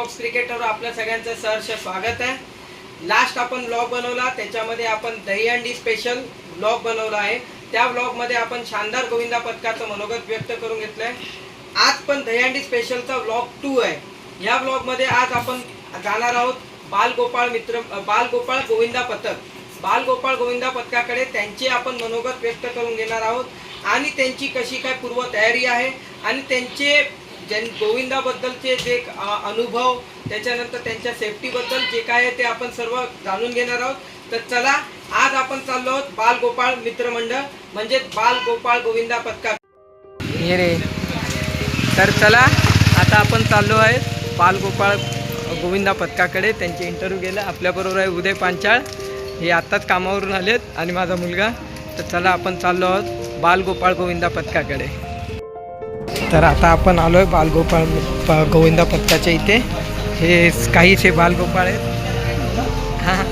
Box क्रिकेटवर आपल्या सगळ्यांचं सहर्ष स्वागत आहे. लास्ट आपण ब्लॉग बनवला त्याच्यामध्ये आपण दहीहंडी स्पेशल ब्लॉग बनवला आहे. त्या ब्लॉगमध्ये आपण शानदार गोविंदा पथकाचं मनोगत व्यक्त करून घेतलं आहे आज पण दहीहंडी स्पेशलचा ब्लॉग टू आहे. या ब्लॉगमध्ये आज आपण जाणार आहोत बालगोपाळ मित्र बालगोपाळ गोविंदा पथक. बालगोपाळ गोविंदा पथकाकडे त्यांचे आपण मनोगत व्यक्त करून घेणार आहोत. आणि त्यांची कशी काय पूर्वतयारी आहे आणि त्यांचे ज्यां गोविंदाबद्दलचे जे अनुभव त्याच्यानंतर त्यांच्या सेफ्टीबद्दल जे काय आहे ते आपण सर्व जाणून घेणार आहोत. तर चला आज आपण चाललो आहोत बाल गोपाळ मित्रमंडळ म्हणजे बालगोपाळ गोविंदा पथका रे. तर चला आता आपण चाललो आहे बालगोपाळ गोविंदा पथकाकडे त्यांचे इंटरव्ह्यू गेले. आपल्याबरोबर आहे उदय पांचाळ. हे आत्ताच कामावरून आलेत आणि माझा मुलगा. तर चला आपण चाललो आहोत बाल गोपाळ गोविंदा पथकाकडे तर आता आपण आलो आहे बालगोपाळ प- गोविंदा पत्ताच्या इथे. हे काहीचे काहीसे बालगोपाळ आहेत. हां.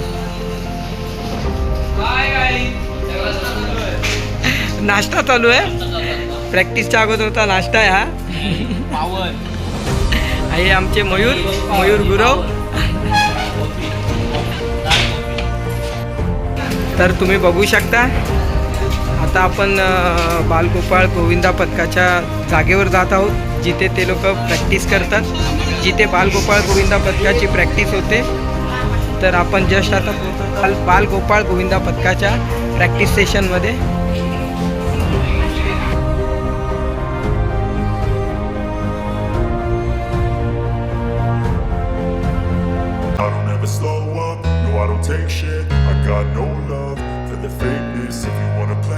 नाश्ता चालू आहे. प्रॅक्टिसच्या अगोदर होता नाश्ता आहे हा. हे आमचे मयूर मयूर गुरव. तर तुम्ही बघू शकता. आता आपण बालगोपाळ गोविंदा पथकाच्या जागेवर जात आहोत जिथे ते लोक प्रॅक्टिस करतात. जिथे बालगोपाळ गोविंदा पथकाची प्रॅक्टिस होते तर आपण जस्ट आता पोहोचलो. बाल बालगोपाळ गोविंदा पथकाच्या प्रॅक्टिस सेशनमध्ये take shit. I got no love for the fakeness If you.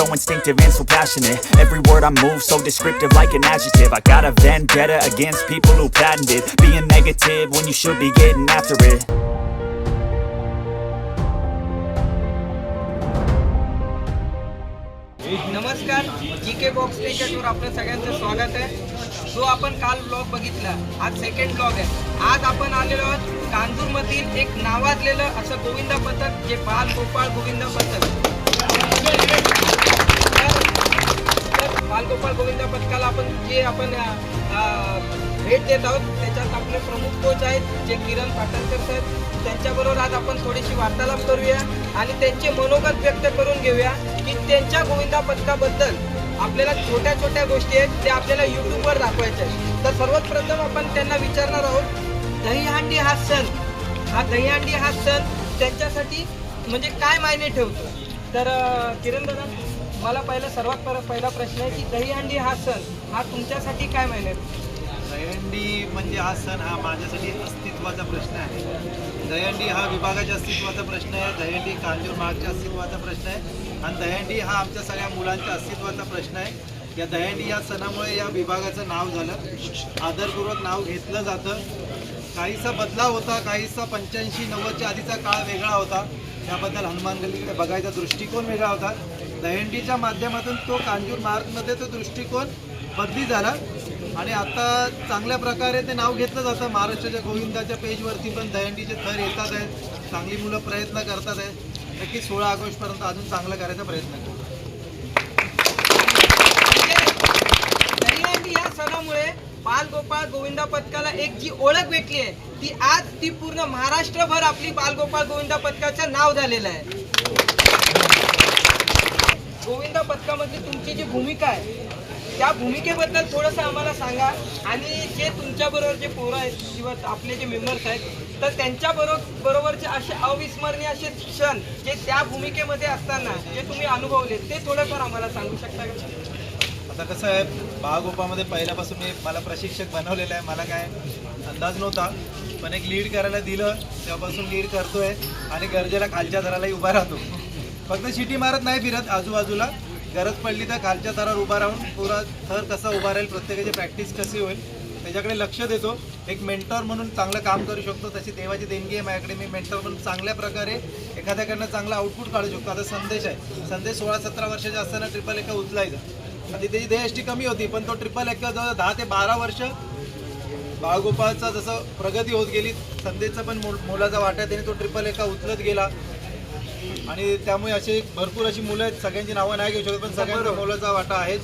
so instinctive and so passionate Every word I move so descriptive like an adjective I got a vendetta against people who patented Being negative when you should be getting after it नमस्कार जी के box क्रिकेटवर आपलं सगळ्यांचं स्वागत आहे जो आपण काल blog बघितला आज सेकंड ब्लॉग आहे आज आपण आलेलो आहोत कांजूरमधील एक नावाजलेलं असं गोविंदा पथक जे बाल गोपाळ गोविंदा पथक तर बालगोपाळ गोविंदा पथकाला आपण जे आपण भेट देत आहोत त्याच्यात आपले प्रमुख कोच आहेत जे किरण पाटणकर साहेब. त्यांच्याबरोबर आज आपण थोडीशी वार्तालाप करूया आणि त्यांचे मनोगत व्यक्त करून घेऊया की त्यांच्या गोविंदा पथकाबद्दल आपल्याला छोट्या छोट्या गोष्टी आहेत त्या आपल्याला यूट्यूबवर दाखवायच्या आहेत. तर सर्वात प्रथम आपण त्यांना विचारणार आहोत दहीहंडी हा सण हा दहीहंडी हा सण त्यांच्यासाठी म्हणजे काय मायने ठेवतो? तर किरण दादा मला पहिला सर्वात पहिला प्रश्न आहे की दहीहंडी हा सण हा तुमच्यासाठी काय मायने दहीहंडी म्हणजे हा सण हा माझ्यासाठी अस्तित्वाचा प्रश्न आहे. दहीहंडी हा विभागाच्या अस्तित्वाचा प्रश्न आहे दहीहंडी कांजूर मार्गच्या अस्तित्वाचा प्रश्न आहे आणि दहीहंडी हा आमच्या सगळ्या मुलांच्या अस्तित्वाचा प्रश्न आहे. या दहीहंडी या सणामुळे या विभागाचं नाव झालं. आदरपूर्वक नाव घेतलं जातं. काहीसा बदलाव होता काहीसा पंच्याऐंशी नव्वदच्या आधीचा काळ वेगळा होता. त्याबद्दल हनुमान गल्लीकडे बघायचा दृष्टिकोन वेगळा होता. दहंडीच्या माध्यमातून तो कांजूर मार्गमध्ये तो दृष्टिकोन बदली झाला. आणि आता चांगल्या प्रकारे ते नाव घेतलं जातं महाराष्ट्राच्या गोविंदाच्या पेजवरती पण दहंडीचे थर येतात आहेत चांगली मुलं प्रयत्न करतात आहेत. नक्की सोळा ऑगस्टपर्यंत अजून चांगलं करायचा प्रयत्न करू. दहीहंडी या सणामुळे बालगोपाळ गोविंदा पथकाला एक जी ओळख भेटली आहे ती आज ती पूर्ण महाराष्ट्रभर आपली बालगोपाळ गोविंदा पथकाचं नाव झालेलं आहे. गोविंदा पथकामधली तुमची जी भूमिका आहे त्या भूमिकेबद्दल थोडंसं आम्हाला सांगा. आणि जे तुमच्याबरोबर जे पोरं आहेत किंवा आपले जे मेंबर्स आहेत तर त्यांच्याबरोबर बरोबरचे असे अविस्मरणीय असे क्षण जे त्या भूमिकेमध्ये असताना जे तुम्ही अनुभवले ते थोडंफार आम्हाला सांगू शकता का? आता कसं आहे बाळगोपामध्ये पहिल्यापासून मी मला प्रशिक्षक बनवलेलं आहे मला काय अंदाज नव्हता. पण एक लीड करायला दिलं तेव्हापासून लीड करतोय आणि गरजेला खालच्या दरालाही उभा राहतो. फक्त शिटी मारत नाही फिरत आजूबाजूला. गरज पडली तर खालच्या थरावर उभा राहून पुरा थर कसा उभा राहील प्रत्येकाची प्रॅक्टिस कशी होईल त्याच्याकडे लक्ष देतो. एक मेंटॉर म्हणून चांगलं काम करू शकतो तशी देवाची देणगी आहे माझ्याकडे. मी मेंटॉर म्हणून चांगल्या प्रकारे एखाद्याकडनं चांगला आउटपुट काढू शकतो. आता संदेश आहे. संदेश सोळा सतरा वर्षाचा असताना ट्रिपल एका उचलायचा. आणि त्याची देहष्टी कमी होती पण तो ट्रिपल एका जवळ दहा ते बारा वर्ष बाळगोपाळचा जसं प्रगती होत गेली संदेशचा पण मोलाचा वाटा त्याने तो ट्रिपल एका उचलत गेला. आणि त्यामुळे असे भरपूर अशी मुलं आहेत सगळ्यांची नावं नाही घेऊ शकत पण सगळ्यांचा मोलाचा वाटा आहेच.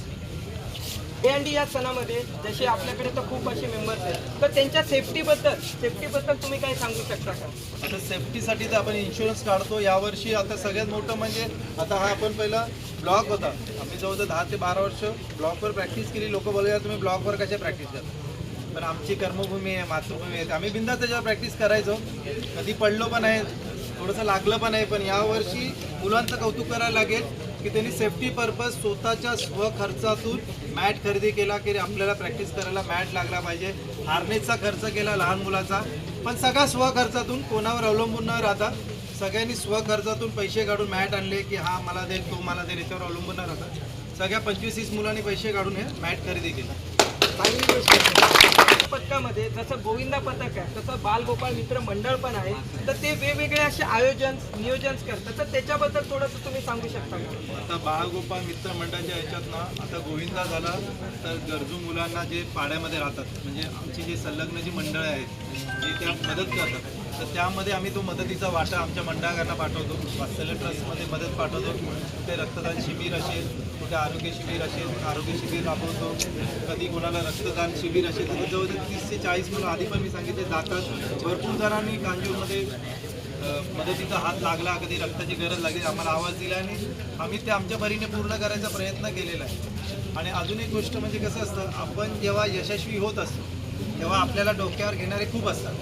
दहीहंडी या सणामध्ये जसे आपल्याकडे तर खूप असे मेंबर्स आहेत. तर त्यांच्या सेफ्टीबद्दल सेफ्टीबद्दल तुम्ही काय सांगू शकता का सेफ्टीसाठी तर आपण इन्शुरन्स काढतो. यावर्षी आता सगळ्यात मोठं म्हणजे आता हा आपण पहिला ब्लॉक होता. आम्ही जवळजवळ दहा ते बारा वर्ष ब्लॉकवर प्रॅक्टिस केली. लोक बोलतात तुम्ही ब्लॉकवर कशा प्रॅक्टिस करता? पण आमची कर्मभूमी आहे मातृभूमी आहे. आम्ही बिंदास त्याच्यावर प्रॅक्टिस करायचो. कधी पडलो पण आहे थोडंसं लागलं पण आहे पण यावर्षी मुलांचं कौतुक करायला लागेल की त्यांनी सेफ्टी पर्पज स्वतःच्या स्वखर्चातून मॅट खरेदी केला की आपल्याला प्रॅक्टिस करायला मॅट लागला पाहिजे. हार्नेसचा खर्च केला लहान मुलाचा. पण सगळा स्वखर्चातून कोणावर अवलंबून न राहता सगळ्यांनी स्वखर्चातून पैसे काढून मॅट आणले की हा मला दे तो मला दे याच्यावर अवलंबून न राहता सगळ्या पंचवीस तीस मुलांनी पैसे काढून हे मॅट खरेदी केलं. चांगली गोष्ट पथकामध्ये जसं गोविंदा पथक आहे तसं बालगोपाळ मित्र मंडळ पण आहे तर ते वेगवेगळे असे आयोजन नियोजन करतात. तर त्याच्याबद्दल थोडंसं तुम्ही सांगू शकता का? आता बाळगोपाळ मित्र मंडळाच्या ह्याच्यात ना आता गोविंदा झाला तर गरजू मुलांना जे पाड्यामध्ये राहतात म्हणजे आमची जी संलग्न जी मंडळं आहेत जे त्या मदत करतात तर त्यामध्ये आम्ही तो मदतीचा वाटा आमच्या मंडळांना पाठवतो. वात्सल्य ट्रस्टमध्ये मदत पाठवतो. ते रक्तदान शिबिर असेल कुठे आरोग्य शिबिर असेल आरोग्य शिबिर राबवतो. कधी कोणाला रक्तदान शिबिर असेल तर जवळजवळ तीस ते चाळीस मुलं आधी पण मी सांगितले जातात. भरपूर जणांनी कांजूरमध्ये मदतीचा हात लागला कधी रक्ताची गरज लागली आम्हाला आवाज दिला आणि आम्ही ते आमच्या परीने पूर्ण करायचा प्रयत्न केलेला आहे. आणि अजून एक गोष्ट म्हणजे कसं असतं आपण जेव्हा यशस्वी होत असतो तेव्हा आपल्याला डोक्यावर घेणारे खूप असतात.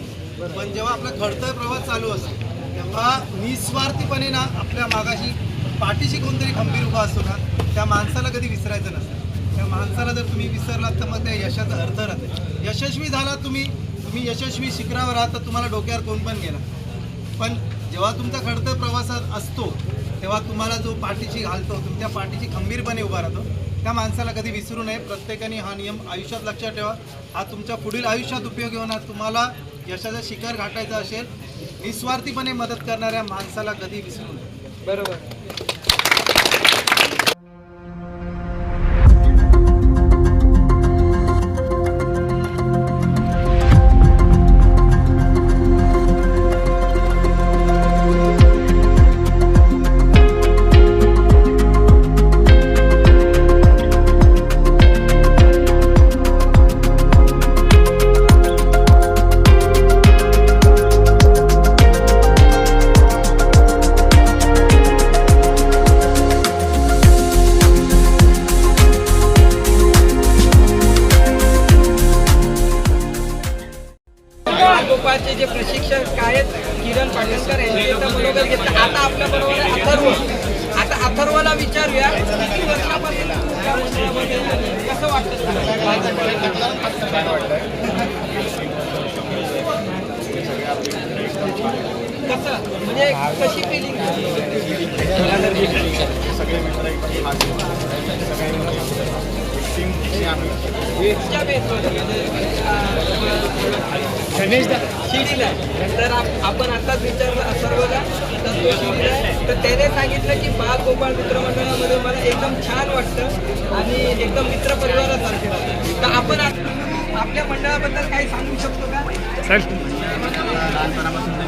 पण जेव्हा आपला खडतर प्रवास चालू असतो तेव्हा निस्वार्थीपणे ना आपल्या मागाशी पाठीशी कोणतरी खंबीर उभा असतो ना त्या माणसाला कधी विसरायचं नसतं. त्या माणसाला जर तुम्ही विसरलात तर मग त्या यशाचा अर्थ राहते. यशस्वी झाला तुम्ही तुम्ही यशस्वी शिखरावर आहात तर तुम्हाला डोक्यावर कोण पण गेला. पण जेव्हा तुमचा खडतर प्रवासात असतो तेव्हा तुम्हाला जो पाठीशी घालतो तुमच्या पाठीशी खंबीरपणे उभा राहतो त्या माणसाला कधी विसरू नये. प्रत्येकाने हा नियम आयुष्यात लक्षात ठेवा. हा तुमच्या पुढील आयुष्यात उपयोगी होणार. तुम्हाला यशाचा शिखर गाठायचा असेल निस्वार्थीपणे मदत करणाऱ्या माणसाला कधी विसरू नये. बरोबर. कसं? म्हणजे कशी फिलिंग शिडीला तर आप- आपण आताच विचारलं सर्वला तर तो शिडीला आहे. तर त्याने सांगितलं की बाल गोपाळ मित्रमंडळामध्ये मला एकदम छान वाटतं आणि एकदम मित्र परिवारासारखे वाटतं. तर आपण आपल्या मंडळाबद्दल काही सांगू शकतो का? लहानपणापासून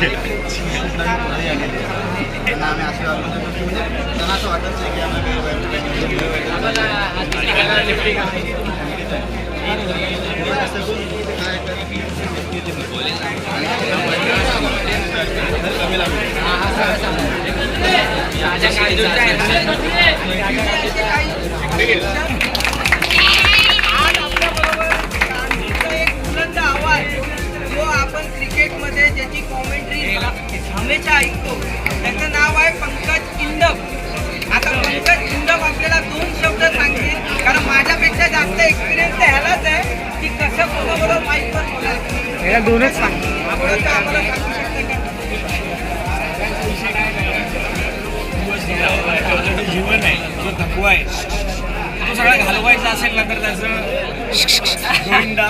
आज आपल्याबरोबर गांधीचा एक बुलंद आवाज जो आपण क्रिकेटमध्ये हमेशा ऐकतो त्याचं नाव आहे पंकज इंदम आता पंकज इंदम आपल्याला दोन शब्द सांगतील कारण माझ्यापेक्षा जास्त एक्सपिरियन्स तर ह्यालाच आहे की कसं कोणाबरोबर माहीत पण बोलायचं. दोनच सांग. आपण आम्हाला सांगू शकता का? जीवन आहे जो थकवा आहे तो सगळा घालवायचा असेल ना तर त्याचं गोविंदा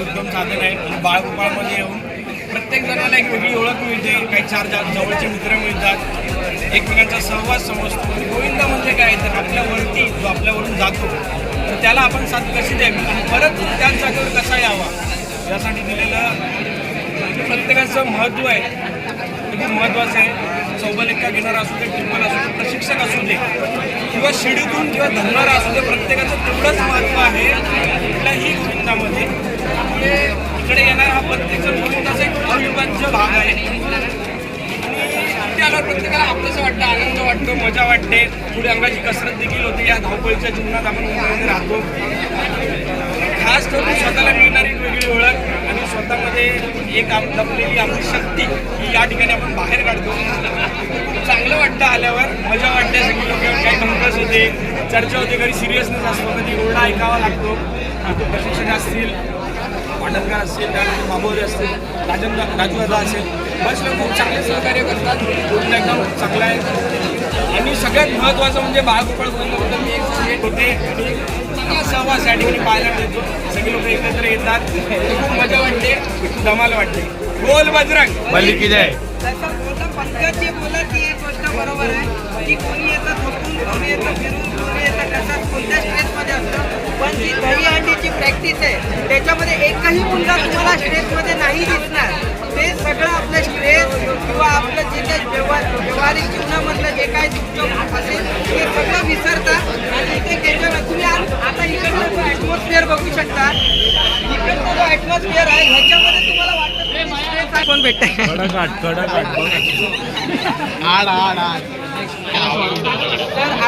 उत्तम साधन आहे. आणि बाळगोपाळमध्ये येऊन प्रत्येक जणाला एक वेगळी ओळख मिळते. काही चार जा जवळचे मित्र मिळतात. एकमेकांचा सहवास समजतो. आणि गोविंदा म्हणजे काय? तर आपल्यावरती जो आपल्यावरून जातो तर त्याला आपण साथ कशी द्यावी? आणि परत त्याच जागेवर कसा यावा? यासाठी दिलेलं प्रत्येकाचं महत्त्व आहे. किती खूप महत्त्वाचं आहे. चौबल एक्का घेणारा असू दे ट्रिपल असू दे प्रशिक्षक असू दे किंवा शिडीतून किंवा धरणारा असू दे प्रत्येकाचं तेवढंच महत्त्व आहे कुठल्याही गोविंदामध्ये त्यामुळे इकडे येणार हा प्रत्येकजण गोविंदाचा एक अविभाज्य भाग आहे. आणि इथे आल्यावर प्रत्येकाला आपलंसं वाटतं आनंद वाटतो मजा वाटते. पुढे अंगाची कसरत देखील होते. या धावपळीच्या जीवनात आपण मुंबईमध्ये राहतो. खास करून स्वतःला मिळणारी वेगळी ओळख आणि स्वतःमध्ये एक आप लपलेली आपली शक्ती ही या ठिकाणी आपण बाहेर काढतो. चांगलं वाटतं आल्यावर मजा वाटते सगळी लोक काही भंकस होते चर्चा होते कधी सिरियसनेस असतो कधी ओरडा ऐकावा लागतो. प्रशिक्षक असतील पाटणकर असतील त्यानंतर बाबोरे असतील राजन राजू दादा असेल बस लोक खूप चांगले सहकार्य करतात. गोविंद एकदम चांगला आहे. आणि सगळ्यात महत्त्वाचं म्हणजे बाळगोपाळ गोविंदाबद्दल मी एक सांगेन होते आणि चांगला सहवास या ठिकाणी पाहायला मिळतो. सगळे लोक एकत्र येतात. खूप मजा वाटते. धमाल वाटते. बोल बजरंग. बल्ली जय. पंकज जे बोलत ती एक गोष्ट बरोबर आहे. की कोणी येतं थकून कोणी येतं फिरून कोणी येतं कसं कोणत्या स्ट्रेसमध्ये असतं? पण जी दही अंडीची प्रॅक्टिस आहे त्याच्यामध्ये एकही मुलगा तुम्हाला स्ट्रेसमध्ये नाही दिसणार. ते सगळं आपलं स्ट्रेस किंवा आपलं जे काही व्यवहार व्यवहारिक जीवनामधलं जे काही दुःख असेल ते सगळं विसरतात. आणि इथे त्याच्यावर तुम्ही आता इकडनं जो ॲटमॉस्फिअर बघू शकता. इकडचा जो ॲटमॉस्फिअर आहे. ह्याच्यामध्ये तुम्हाला वाटतं. कोण आड आड आड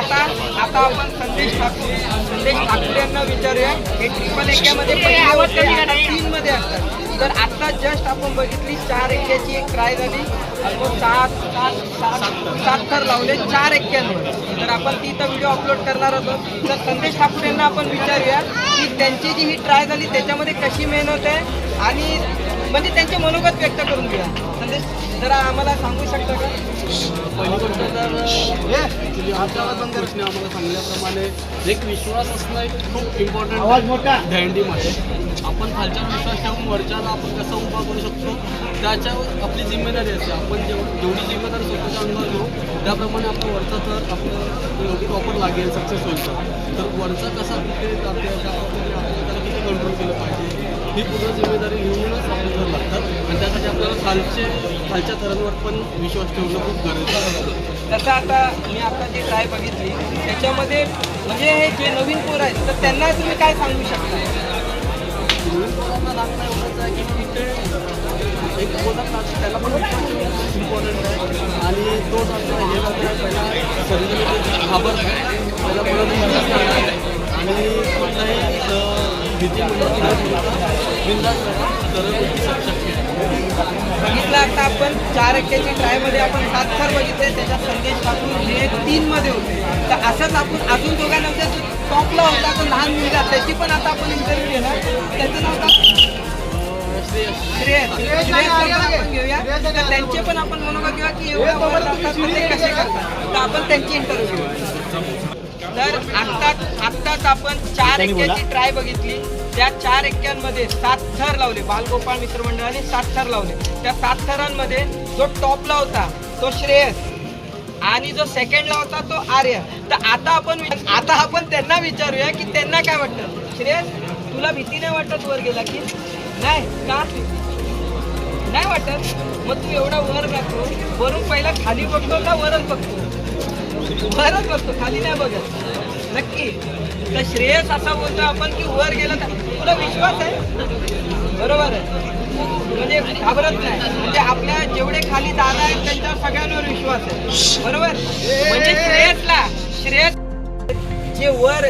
आता आता आपण संदेश ठाकूर संदेश ठाकूर यांना विचारूया हे ट्रिपल एक्यामध्ये पहिले होते आता तीन मध्ये असतात. तर आता जस्ट आपण बघितली चार एक्क्याची एक ट्राय झाली. आपण सात सात सात सात थर लावले चार एक्क्यांवर तर आपण ती तर व्हिडिओ अपलोड करणार होतो तर संदेश ठाकूर यांना आपण विचारूया की त्यांची जी ही ट्राय झाली त्याच्यामध्ये कशी मेहनत आहे? आणि म्हणजे त्यांचे मनोगत व्यक्त करून घ्या. संदेश जरा आम्हाला सांगू शकता का? पहिली गोष्ट तर ॲक्च्युली आता कोचने आम्हाला सांगितल्याप्रमाणे एक विश्वास असणं एक खूप इम्पॉर्टंट आवाज मोठा. दहंडीमध्ये आपण खालच्यावर विश्वास ठेवून वरच्याला आपण कसं उभा करू शकतो त्याच्यावर आपली जिम्मेदारी असते. आपण जेव जेवढी जिम्मेदारी स्वतःच्या अंगावर घेऊ त्याप्रमाणे आपलं वरचा तर आपलं प्रॉपर लागेल सक्सेस होईल. तर. तर वरचा कसा कुठे जाते कंट्रोल केलं पाहिजे. ही पूर्ण जिम्मेदारी घेऊनच आपले थर लागतात. आणि त्यासाठी आपल्याला खालचे खालच्या थरांवर पण विश्वास ठेवणं खूप गरजेचं आहे. तसं आता मी आता जी ट्राय बघितली त्याच्यामध्ये म्हणजे हे जे नवीन पोर आहेत तर त्यांना तुम्ही काय सांगू शकता? नवीन पोरांना लागणं एवढंच आहे की तिथे एक ना त्याला पण इम्पॉर्टंट आहे. आणि तो आपला हे वगैरे पहिला घाबरत बघितलं आता आपण चार एक्क्याची ट्रायमध्ये आपण सात थर बघितले त्याच्यात संदेश ठाकूर हे तीनमध्ये होते. तर असंच आपण अजून दोघांना जो टॉपला होता तो लहान मुलगा त्याची पण आता आपण इंटरव्ह्यू घेणार. त्याचं नाव तर त्यांचे पण आपण घेऊया की एवढ्या कसे करतात? तर आपण त्यांची इंटरव्ह्यू घेऊया तर आत्ताच आत्ताच आपण चार एक्क्याची ट्राय बघितली. त्या चार एक्क्यांमध्ये सात थर लावले. बालगोपाळ मित्रमंडळाने सात थर लावले. त्या सात थरांमध्ये जो टॉपला होता तो श्रेयस. आणि जो सेकंडला होता तो आर्य. तर आता आपण आता आपण त्यांना विचारूया की त्यांना काय वाटतं? श्रेयस तुला भीती नाही वाटत वर गेला की? नाही का नाही वाटत. मग तू एवढा वर जातो वरून पहिला खाली बघतो का वरच बघतो? वरच बघतो खाली नाही बघत. नक्की. तर श्रेयस असा बोलतो आपण की वर गेलं तर तुला विश्वास आहे? बरोबर आहे. म्हणजे घाबरत नाही. म्हणजे आपल्या जेवढे खाली दादा आहेत त्यांच्यावर सगळ्यांवर विश्वास आहे. बरोबर? म्हणजे श्रेयसला श्रेयस जे वर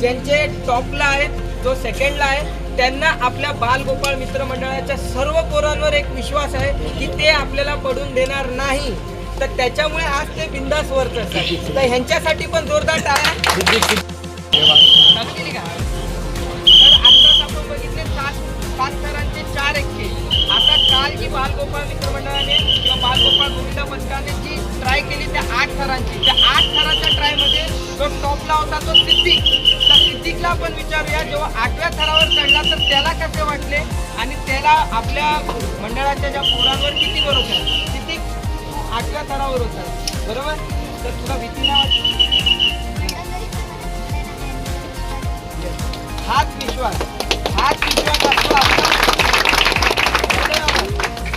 ज्यांचे टॉपला आहेत जो सेकंडला आहे त्यांना आपल्या बालगोपाळ मित्रमंडळाच्या सर्व पोरांवर एक विश्वास आहे की ते आपल्याला पडून देणार नाही. तर त्याच्यामुळे आज ते बिंदास वरच असतात तर ह्यांच्यासाठी पण जोरदार टाळ्या. चालू केली का? तर आत्ताच आपण बघितले सात पाच थरांचे चार एक्के. आता काल जी बालगोपाळ मित्रमंडळाने किंवा बालगोपाळ गोविंदा पथकाने जी ट्राय केली त्या आठ थरांची. त्या आठ थराच्या ट्रायमध्ये जो टॉपला होता तो सिद्धी ऋतिकला आपण विचारूया जेव्हा आठव्या थरावर चढला तर त्याला कसे वाटले? आणि त्याला आपल्या मंडळाच्या ज्या पोरांवर किती भरोसा आहे? आठव्या थरावर होतात बरोबर? तर तुला भीती नाही वाटली? हाच विश्वास. हाच विश्वास असतो आपला.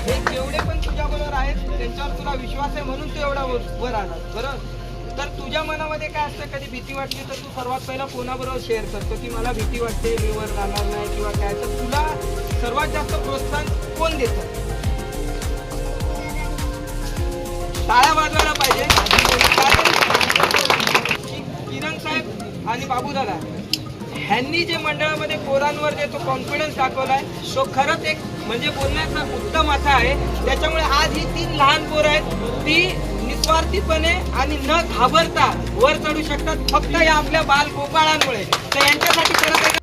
हे जेवढे पण तुझ्याबरोबर आहेत त्यांच्यावर तुला विश्वास आहे म्हणून तू एवढा वर वर बरोबर? तर तुझ्या मनामध्ये काय असतं? कधी भीती वाटली तर तू सर्वात पहिला कोणाबरोबर शेअर करतो? की मला भीती वाटते मी वर जाणार नाही किंवा काय? तर तुला सर्वात जास्त प्रोत्साहन कोण देतं? टाळ्या वाजवायला पाहिजे. किरण साहेब आणि बाबूदादा ह्यांनी जे मंडळामध्ये पोरांवर जे तो कॉन्फिडन्स दाखवलाय तो खरंच एक म्हणजे बोलण्याचा उत्तम असा आहे. त्याच्यामुळे आज ही तीन लहान पोरं आहेत ती निस्वार्थीपणे आणि न घाबरता वर चढू शकतात फक्त या आपल्या बाल गोपाळांमुळे तर यांच्यासाठी खरंच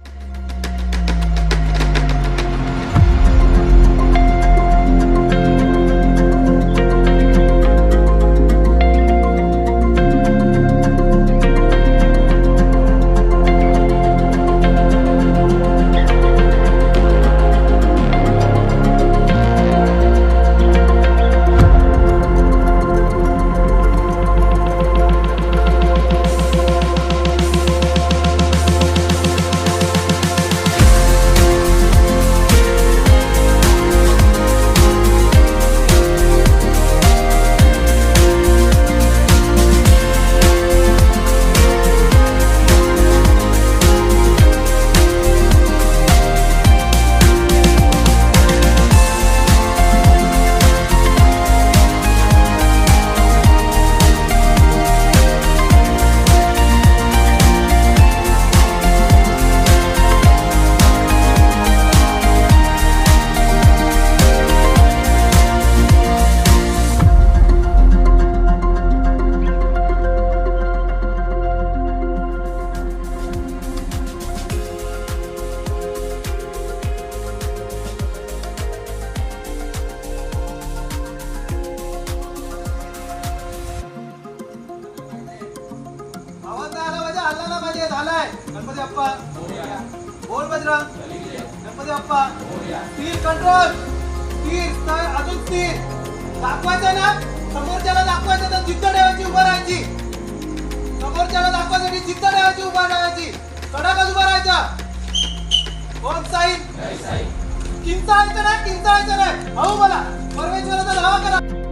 स्थिर दाखवायचं ना समोरच्याला दाखवायचं तर जिद्द ठेवायची उभं राहायची. समोरच्याला दाखवायसाठी जिद्द ठेवायची उभा राहायची. कडकच उभा राहायचा. कोण साईन किंचाळायचं नाही किंचाळायचं नाही. भाऊ मला परमेश्वराचा धावा करा.